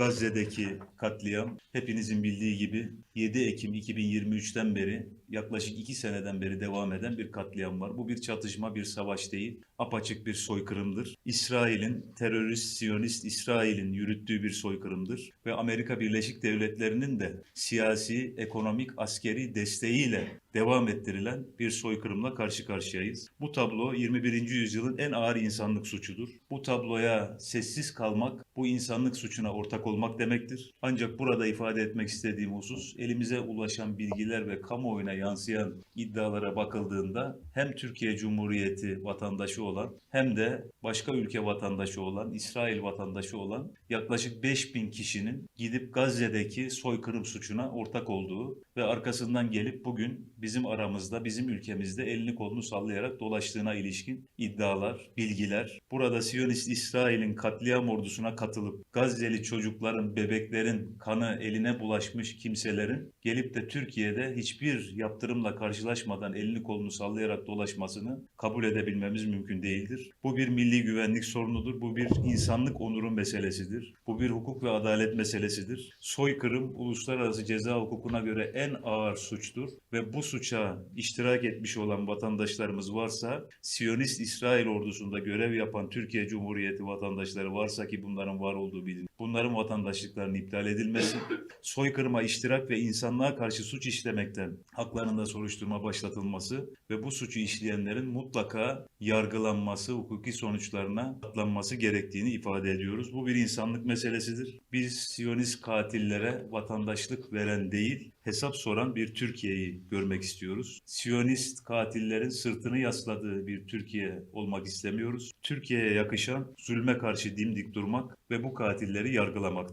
Gazze'deki katliam hepinizin bildiği gibi 7 Ekim 2023'ten beri yaklaşık 2 seneden beri devam eden bir katliam var. Bu bir çatışma, bir savaş değil. Apaçık bir soykırımdır. İsrail'in, terörist, siyonist İsrail'in yürüttüğü bir soykırımdır. Ve Amerika Birleşik Devletleri'nin de siyasi, ekonomik, askeri desteğiyle devam ettirilen bir soykırımla karşı karşıyayız. Bu tablo 21. yüzyılın en ağır insanlık suçudur. Bu tabloya sessiz kalmak, bu insanlık suçuna ortak olmak demektir. Ancak burada ifade etmek istediğim husus, elimize ulaşan bilgiler ve kamuoyuna yansıyan iddialara bakıldığında hem Türkiye Cumhuriyeti vatandaşı olan hem de başka ülke vatandaşı olan, İsrail vatandaşı olan yaklaşık 5000 kişinin gidip Gazze'deki soykırım suçuna ortak olduğu ve arkasından gelip bugün bizim aramızda, bizim ülkemizde elini kolunu sallayarak dolaştığına ilişkin iddialar, bilgiler, burada Siyonist İsrail'in katliam ordusuna katılıp Gazze'li çocukların, bebeklerin kanı eline bulaşmış kimselerin gelip de Türkiye'de hiçbir yaptırımla karşılaşmadan elini kolunu sallayarak dolaşmasını kabul edebilmemiz mümkün değildir. Bu bir milli güvenlik sorunudur. Bu bir insanlık onuru meselesidir. Bu bir hukuk ve adalet meselesidir. Soykırım uluslararası ceza hukukuna göre en ağır suçtur ve bu suça iştirak etmiş olan vatandaşlarımız varsa, Siyonist İsrail ordusunda görev yapan Türkiye Cumhuriyeti vatandaşları varsa ki bunların var olduğu bilin. Bunların vatandaşlıklarının iptal edilmesi, soykırıma iştirak ve insanlığa karşı suç işlemekten haklarında soruşturma başlatılması ve bu suçu işleyenlerin mutlaka yargılanması, hukuki sonuçlarına katlanması gerektiğini ifade ediyoruz. Bu bir insanlık meselesidir. Biz Siyonist katillere vatandaşlık veren değil, hesap soran bir Türkiye'yi görmek istiyoruz. Siyonist katillerin sırtını yasladığı bir Türkiye olmak istemiyoruz. Türkiye'ye yakışan zulme karşı dimdik durmak ve bu katilleri yargılamak.